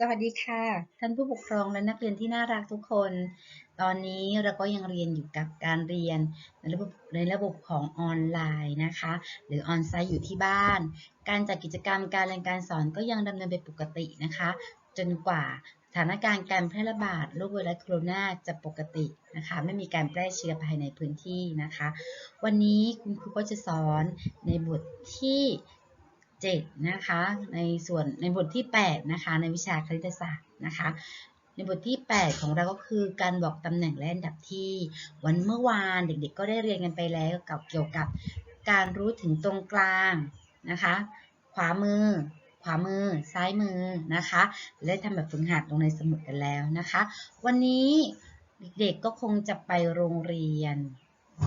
สวัสดีค่ะ ท่านผู้ปกครองและนักเรียนที่น่ารักทุกคน ตอนนี้เราก็ยังเรียนอยู่กับการเรียนในระบบในระบบของออนไลน์นะคะ หรือออนไซต์อยู่ที่บ้าน การจัดกิจกรรมการเรียนการสอนก็ยังดำเนินไปปกตินะคะ จนกว่าสถานการณ์การแพร่ระบาดโรคไวรัสโคโรนาจะปกตินะคะ ไม่มีการแพร่เชื้อภายในพื้นที่นะคะ วันนี้คุณครูก็จะสอนในบทที่ 7 นะคะ ในส่วนในบทที่ 8 นะคะ ในวิชาคณิตศาสตร์นะคะ ในบทที่ 8 ของเราก็คือการบอกตำแหน่งและอันดับที่วันเมื่อวานเด็กๆ ก็ได้เรียนกันไปแล้วกับเกี่ยวกับการรู้ถึงตรงกลางนะคะ ขวามือ ขวามือ ซ้ายมือนะคะได้ทำแบบฝึกหัดลงในสมุดกันแล้วนะคะ วันนี้เด็กๆก็คงจะไปโรงเรียน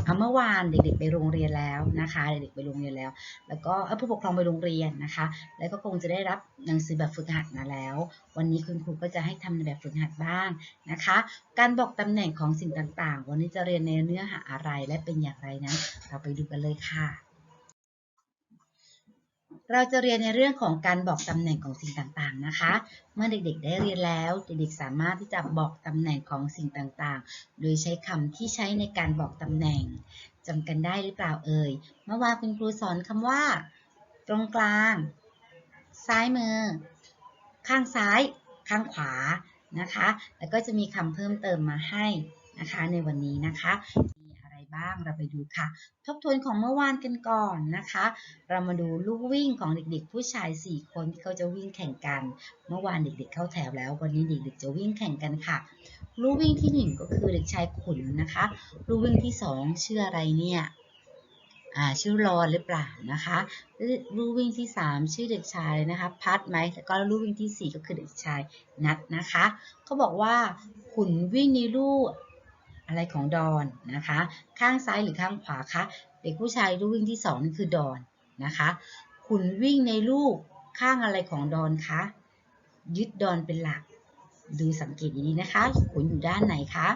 เอาเมื่อวานเด็กๆไปโรงเรียนแล้วนะคะ เด็กๆไปโรงเรียนแล้ว แล้วก็ผู้ปกครองไปโรงเรียนนะคะ แล้วก็คงจะได้รับหนังสือแบบฝึกหัดมาแล้ว วันนี้คุณครูก็จะให้ทำในแบบฝึกหัดบ้างนะคะ การบอกตำแหน่งของสิ่งต่างๆ วันนี้จะเรียนในเนื้อหาอะไรและเป็นอย่างไรนั้นเราไปดูกันเลยค่ะ เราจะเรียนในเรื่องของการบอกตำแหน่งของสิ่งต่างๆนะคะ เมื่อเด็กๆได้เรียนแล้ว เด็กๆสามารถที่จะบอกตำแหน่งของสิ่งต่างๆ โดยใช้คำที่ใช้ในการบอกตำแหน่งจำกันได้หรือเปล่าเอ่ย เมื่อวานคุณครูสอนคำว่า ตรงกลาง ซ้ายมือ ข้างซ้าย ข้างขวานะคะ แล้วก็จะมีคำเพิ่มเติมมาให้นะคะในวันนี้นะคะ บ้าง เราไปดูค่ะ ทบทวนของเมื่อวานกันก่อนนะคะ เรามาดูลูกวิ่งของเด็กๆ ผู้ชาย 4 คนที่เขาจะวิ่งแข่งกัน เมื่อวานเด็กๆ เข้าแถวแล้ว วันนี้เด็กๆ จะวิ่งแข่งกันค่ะ ลูกวิ่งที่1ก็คือเด็กชายขุนนะคะ ลูกวิ่งที่ 2 ชื่ออะไรเนี่ยอ่าชื่อรอนหรือเปล่านะคะลูกวิ่งที่ 3 ชื่อเด็กชายนะคะ พัดไหมแล้วก็ลูกวิ่งที่ 4 ก็คือเด็กชายนัดนะคะเขาบอกว่าขุนวิ่งในลูก อะไรของดอนนะคะ ข้างซ้ายหรือข้างขวาคะเด็กผู้ชายลูกวิ่งที่2นั่นคือดอนนะคะขุนวิ่งในลูกข้างอะไรของดอนคะยึดดอนเป็นหลัก ดูสังเกตดีๆนะคะ ขุนอยู่ด้านไหนคะ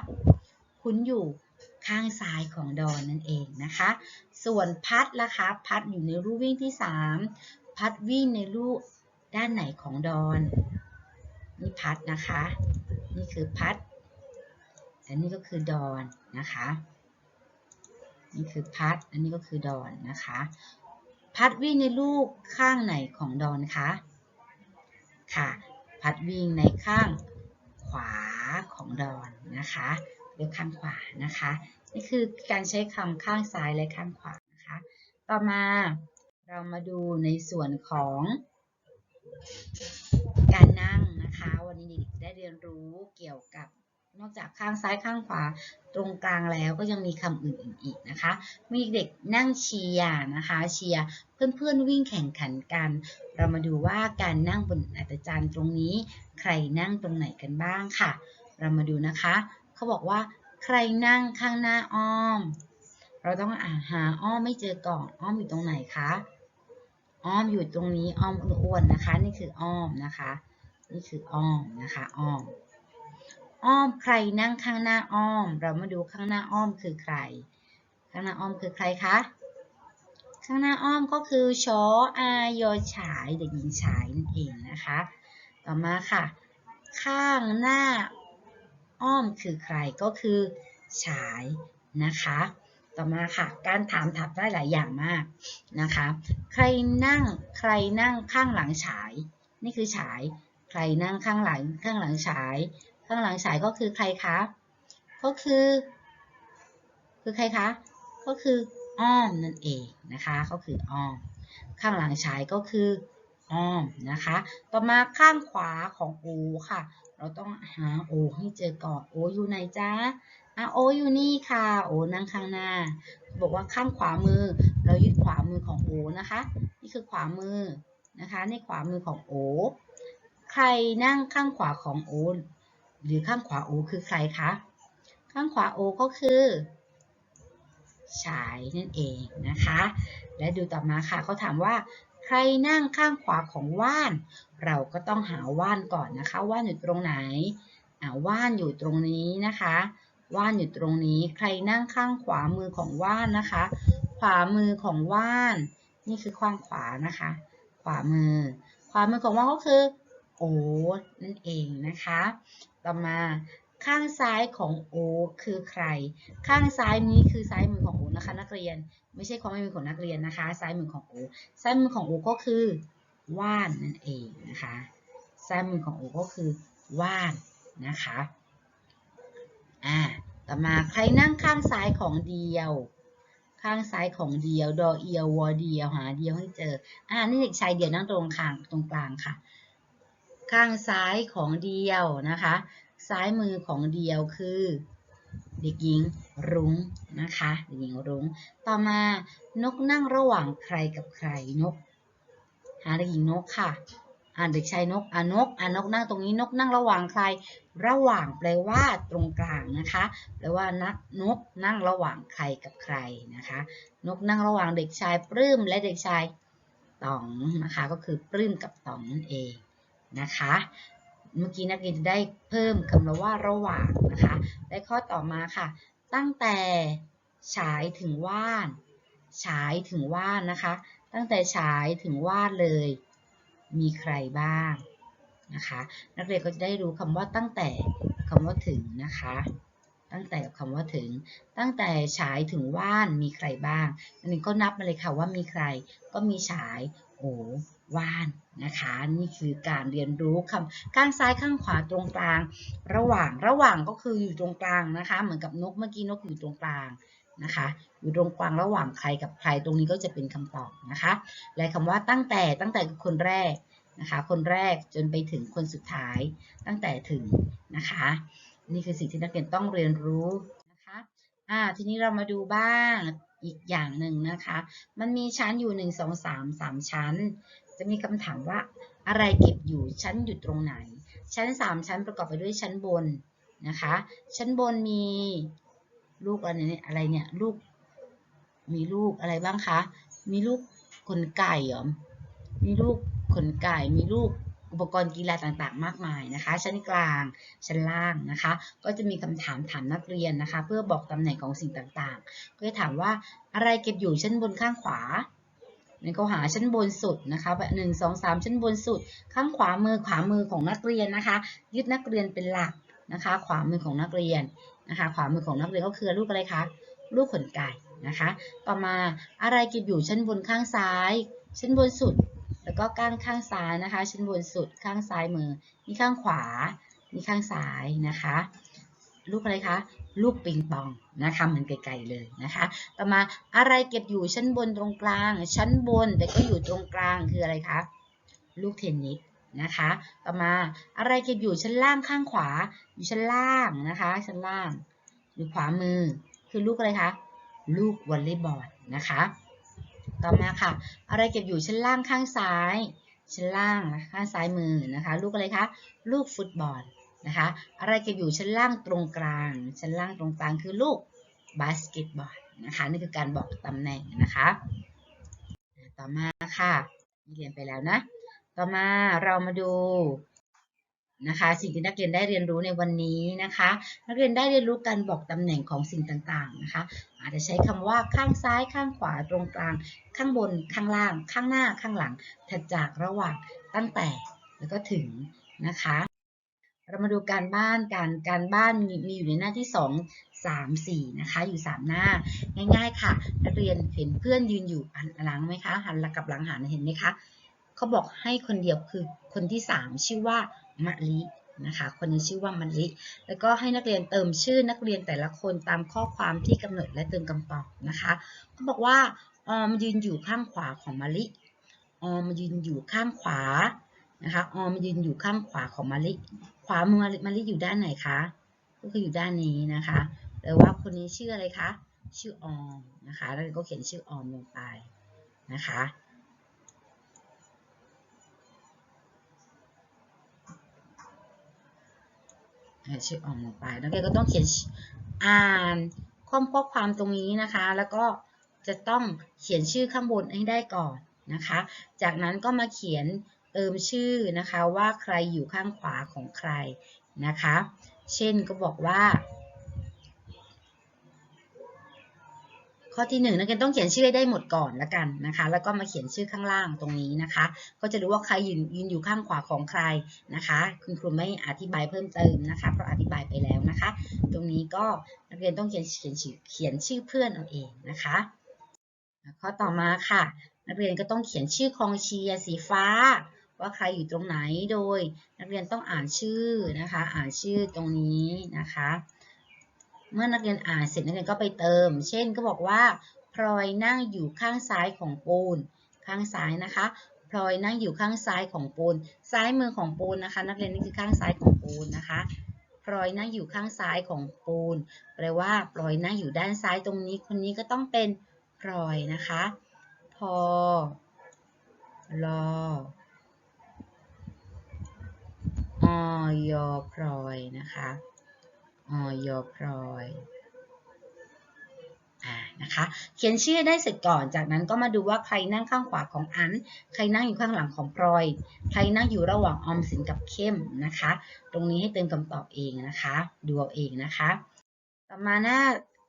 ขุนอยู่ข้างซ้ายของดอนนั่นเองนะคะ ส่วนพัดล่ะคะพัดอยู่ในลูวิ่งที่ 3 พัดวิ่งในลูกด้านไหนของดอน นี่พัดนะคะ นี่คือพัด และนี่ก็คือดอนนะคะ นี่คือพัดอันนี้ก็คือดอนนะคะ พัดวิ่งในลูกข้างไหนของดอนคะ ค่ะ พัดวิ่งในข้างขวาของดอนนะคะหรือข้างขวานะคะ นี่คือการใช้คำข้างซ้ายและข้างขวานะคะ ต่อมาเรามาดูในส่วนของการนั่งนะคะ วันนี้เด็กได้เรียนรู้เกี่ยวกับ นอกจากข้างซ้ายข้างขวาตรงกลางแล้วก็ยังมีคำอื่นอีกนะคะ มีเด็กนั่งเชียร์นะคะเชียร์เพื่อนๆวิ่งแข่งขันกัน เรามาดูว่าการนั่งบนอัตจารย์ตรงนี้ ใครนั่งตรงไหนกันบ้างค่ะ เรามาดูนะคะ เขาบอกว่าใครนั่งข้างหน้าอ้อม เราต้องอาหาอ้อมไม่เจอก่อนอ้อมอยู่ตรงไหนคะอ้อมอยู่ตรงนี้อ้อมอ้วนนะคะ นี่คืออ้อมนะคะ นี่คืออ้อมนะคะอ้อม อ้อมใครนั่งข้างหน้าอ้อม เรามาดูข้างหน้าอ้อมคือใคร ข้างหน้าอ้อมคือใครคะ ข้างหน้าอ้อมก็คือชออายอฉายเด็กหญิงฉายนั่นเองนะคะ ต่อมาค่ะ ข้างหน้าอ้อมคือใครก็คือฉายนะคะ ต่อมาค่ะ การถามถับได้หลายอย่างมากนะคะ ใครนั่งใครนั่งข้างหลังฉาย นี่คือฉาย ใครนั่งข้างหลังข้างหลังฉาย ข้างหลังฉายก็คือใครคะ ก็คือ คือใครคะ ก็คืออ้อมนั่นเองนะคะก็คืออ้อม ข้างหลังฉายก็คืออ้อมนะคะ ต่อมาข้างขวาของโอค่ะ เราต้องหาโอให้เจอก่อนโออยู่ไหนจ๊ะอะโออยู่นี่ค่ะ โอนั่งข้างหน้า บอกว่าข้างขวามือ เรายึดขวามือของโอนะคะ นี่คือขวามือนะคะ ในขวามือของโอ ใครนั่งข้างขวาของโอ หรือข้างขวาโอคือใครคะ ข้างขวาโอก็คือฉายนั่นเองนะคะ และดูต่อมาค่ะเขาถามว่าใครนั่งข้างขวาของว่าน เราก็ต้องหาว่านก่อนนะคะว่านอยู่ตรงไหนอ่าว่านอยู่ตรงนี้นะคะ ว่านอยู่ตรงนี้ ใครนั่งข้างขวามือของว่านนะคะ ขวามือของว่าน นี่คือข้างขวานะคะ ขวามือ ขวามือของว่านก็คือโอนั่นเองนะคะ ต่อมาข้างซ้ายของโอคือใคร ข้างซ้ายนี้คือซ้ายมือของโอนะคะ นักเรียน ไม่ใช่ความไม่มือของนักเรียนนะคะ ซ้ายมือของโอซ้ายมือของโอก็คือว่านนั่นเองนะคะ ซ้ายมือของโอก็คือว่านนะคะ อ่า ต่อมาใครนั่งข้างซ้ายของเดียว ข้างซ้ายของเดียว ดอเอียววอเดียวหาเดียวให้เจอ อ่า นี่เด็กชายเดียวนั่งตรงกลางตรงกลางค่ะ ข้างซ้ายของเดียวนะคะ ซ้ายมือของเดียวคือเด็กหญิงรุ้งนะคะเด็กหญิงรุ้ง ต่อมานกนั่งระหว่างใครกับใครนก หาเด็กหญิงนกค่ะ อ่านเด็กชายนกอ่านกอ่านกนั่งตรงนี้นกนั่งระหว่างใคร ระหว่างแปลว่าตรงกลางนะคะแปลว่านักนกนั่งระหว่างใครกับใครนะคะ นกนั่งระหว่างเด็กชายปลื้มและเด็กชายต๋องนะคะ ก็คือปลื้มกับต๋องนั่นเอง นะคะ เมื่อกี้นักเรียนจะได้เพิ่มคำว่าระหว่างนะคะและข้อต่อมาค่ะ ตั้งแต่ฉายถึงว่าน ฉายถึงว่านนะคะ ตั้งแต่ฉายถึงว่านเลย มีใครบ้างนะคะ นักเรียนก็จะได้รู้คำว่าตั้งแต่คำว่าถึงนะคะ ตั้งแต่กับคำว่าถึง ตั้งแต่ฉายถึงว่านมีใครบ้างอันนี้ก็นับมาเลยค่ะว่ามีใคร ก็มีฉาย โอ้ ว่านนะคะ นี่คือการเรียนรู้คำข้างซ้ายข้างขวาตรงกลาง ระหว่างระหว่างก็คืออยู่ตรงกลางนะคะ เหมือนกับนกเมื่อกี้นกอยู่ตรงกลางนะคะ อยู่ตรงกลางระหว่างใครกับใครตรงนี้ก็จะเป็นคำตอบนะคะและคำว่าตั้งแต่ตั้งแต่คือคนแรกนะคะ คนแรกจนไปถึงคนสุดท้ายตั้งแต่ถึงนะคะ นี่คือสิ่งที่นักเรียนต้องเรียนรู้นะคะอ่าทีนี้เรามาดูบ้างอีกอย่างหนึ่งนะคะ มันมีชั้นอยู่ 1 2 3 3 ชั้น จะมีคำถามว่าอะไรเก็บอยู่ชั้นอยู่ตรงไหน ชั้น 3 ชั้นประกอบไปด้วยชั้นบนนะคะ ชั้นบนมีลูกอะไรเนี่ยอะไรเนี่ยลูกมีลูกอะไรบ้างคะ มีลูกขนไก่หรอมีลูกขนไก่ มีลูกอุปกรณ์กีฬาต่างๆ มากมายนะคะ ชั้นกลางชั้นล่างนะคะ ก็จะมีคำถามถามนักเรียนนะคะ เพื่อบอกตำแหน่งของสิ่งต่างๆ ก็จะถามว่าอะไรเก็บอยู่ชั้นบนข้างขวา ในข้อหาชั้นบนสุดนะคะแบบหนึ่งสองสามชั้นบนสุด ข้างขวามือขวามือของนักเรียนนะคะ ยึดนักเรียนเป็นหลักนะคะ ขวามือของนักเรียนนะคะ ขวามือของนักเรียนก็คือลูกอะไรคะลูกขนไก่นะคะ ต่อมาอะไรก็บอยู่ชั้นบนข้างซ้าย ชั้นบนสุด แล้วก็ก้างข้างซ้ายนะคะ ชั้นบนสุดข้างซ้ายมือนี่ข้างขวานี่ข้างซ้ายนะคะลูกอะไรคะ ลูกปิงปองนะคะเหมือนไกลๆเลยนะคะ ต่อมาอะไรเก็บอยู่ชั้นบนตรงกลาง ชั้นบนแต่ก็อยู่ตรงกลางคืออะไรคะลูกเทนนิสนะคะ ต่อมาอะไรเก็บอยู่ชั้นล่างข้างขวา อยู่ชั้นล่างนะคะ ชั้นล่างอยู่ขวามือ คือลูกอะไรคะลูกวอลเลย์บอลนะคะ ต่อมาค่ะ อะไรเก็บอยู่ชั้นล่างข้างซ้าย ชั้นล่างข้างซ้ายมือนะคะ ลูกอะไรคะลูกฟุตบอล นะคะ อะไรเก็บอยู่ชั้นล่างตรงกลาง ชั้นล่างตรงกลางคือลูกบาสเกตบอลนะคะ นี่คือการบอกตำแหน่งนะคะ ต่อมาค่ะเรียนไปแล้วนะ ต่อมาเรามาดูนะคะสิ่งที่นักเรียนได้เรียนรู้ในวันนี้นะคะ นักเรียนได้เรียนรู้การบอกตำแหน่งของสิ่งต่างๆนะคะ อาจจะใช้คำว่าข้างซ้ายข้างขวาตรงกลาง ข้างบนข้างล่าง ข้างหน้าข้างหลังถัดจากระหว่างตั้งแต่แล้วก็ถึงนะคะ เรามาดูการบ้านกันการบ้านมีมีอยู่ในหน้าที่ 2 3 4นะคะอยู่ 3 หน้าง่าย ๆ ค่ะ นักเรียนเห็นเพื่อนยืนอยู่หันหลังไหมคะหันหลังกับหลังหันเห็นไหมคะเขาบอกให้คนเดียวคือคนที่ 3 ชื่อว่ามะลินะคะคนนี้ชื่อว่ามะลิ แล้วก็ให้นักเรียนเติมชื่อนักเรียนแต่ละคนตามข้อความที่กำหนดและเติมคำตอบนะคะเขาบอกว่าออมยืนอยู่ข้างขวาของมะลิออมยืนอยู่ข้างขวานะคะออมยืนอยู่ข้างขวาของมะลิ ขวามือมะลิอยู่ด้านไหนคะก็คืออยู่ด้านนี้นะคะแปลว่าคนนี้ชื่ออะไรคะชื่อออมนะคะแล้วก็เขียนชื่อออมลงไปนะคะชื่อออมลงไปแล้วแกก็ต้องเขียนอ่านข้อข้อความตรงนี้นะคะ แล้วก็จะต้องเขียนชื่อข้างบนให้ได้ก่อนนะคะ จากนั้นก็มาเขียน เติมชื่อนะคะว่าใครอยู่ข้างขวาของใครนะคะ เช่นก็บอกว่า ข้อที่หนึ่งนักเรียนต้องเขียนชื่อได้หมดก่อนละกันนะคะ แล้วก็มาเขียนชื่อข้างล่างตรงนี้นะคะ ก็จะรู้ว่าใครยืนยืนอยู่ข้างขวาของใครนะคะ คุณครูไม่อธิบายเพิ่มเติมนะคะ เพราะอธิบายไปแล้วนะคะ ตรงนี้ก็นักเรียนต้องเขียนเขียนชื่อเขียนชื่อเพื่อนเอาเองนะคะ ข้อต่อมาค่ะ นักเรียนก็ต้องเขียนชื่อกองเชียร์สีฟ้า ว่าใครอยู่ตรงไหนโดยนักเรียนต้องอ่านชื่อนะคะ อ่านชื่อตรงนี้นะคะ เมื่อนักเรียนอ่านเสร็จนักเรียนก็ไปเติม เช่นก็บอกว่าพลอยนั่งอยู่ข้างซ้ายของปูน ข้างซ้ายนะคะพลอยนั่งอยู่ข้างซ้ายของปูน ซ้ายมือของปูนนะคะ นักเรียนนี่คือข้างซ้ายของปูนนะคะพลอยนั่งอยู่ข้างซ้ายของปูน แปลว่าพลอยนั่งอยู่ด้านซ้ายตรงนี้ คนนี้ก็ต้องเป็นพลอยนะคะ พอลอ อยอพลอยนะคะออยอพลอยอ่านะคะเขียนชื่อได้เสร็จก่อน จากนั้นก็มาดูว่าใครนั่งข้างขวาของอัน ใครนั่งอยู่ข้างหลังของพลอย ใครนั่งอยู่ระหว่างออมสินกับเข้มนะคะ ตรงนี้ให้เติมคำตอบเองนะคะ ดูเอาเองนะคะ ต่อมาหน้า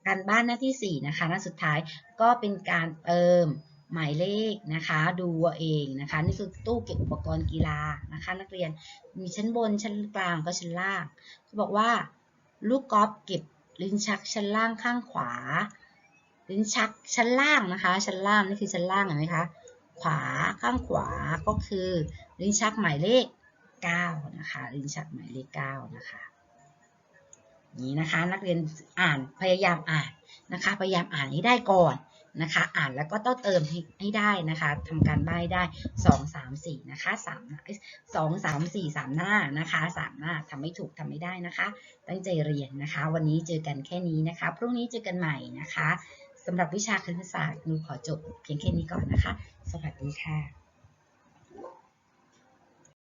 การบ้านหน้าที่ 4 นะคะ หน้าสุดท้ายก็เป็นการเติม หมายเลขนะคะ ดูเองนะคะนี่คือตู้เก็บอุปกรณ์กีฬานะคะ นักเรียนมีชั้นบนชั้นกลางก็ชั้นล่างเขาบอกว่าลูกกอล์ฟเก็บลิ้นชักชั้นล่างข้างขวา ลิ้นชักชั้นล่างนะคะ ชั้นล่างนี่คือชั้นล่างเห็นไหมคะขวาข้างขวาก็คือ ลิ้นชักหมายเลข 9 นะคะ ลิ้นชักหมายเลข 9 นะคะนี้นะคะ นักเรียนอ่านพยายามอ่านนะคะ พยายามอ่านให้ได้ก่อน นะคะ อ่านแล้วก็ต้องเติมให้ให้ได้นะคะทำการบ้านให้ได้ 2 3 4นะคะ3หน้าสองสามสี่สามหน้านะคะสามหน้าทำไม่ถูกทำไม่ได้นะคะ ตั้งใจเรียนนะคะ วันนี้เจอกันแค่นี้นะคะ พรุ่งนี้เจอกันใหม่นะคะสำหรับวิชาคณิตศาสตร์หนูขอจบเพียงแค่นี้ก่อนนะคะ สวัสดีค่ะ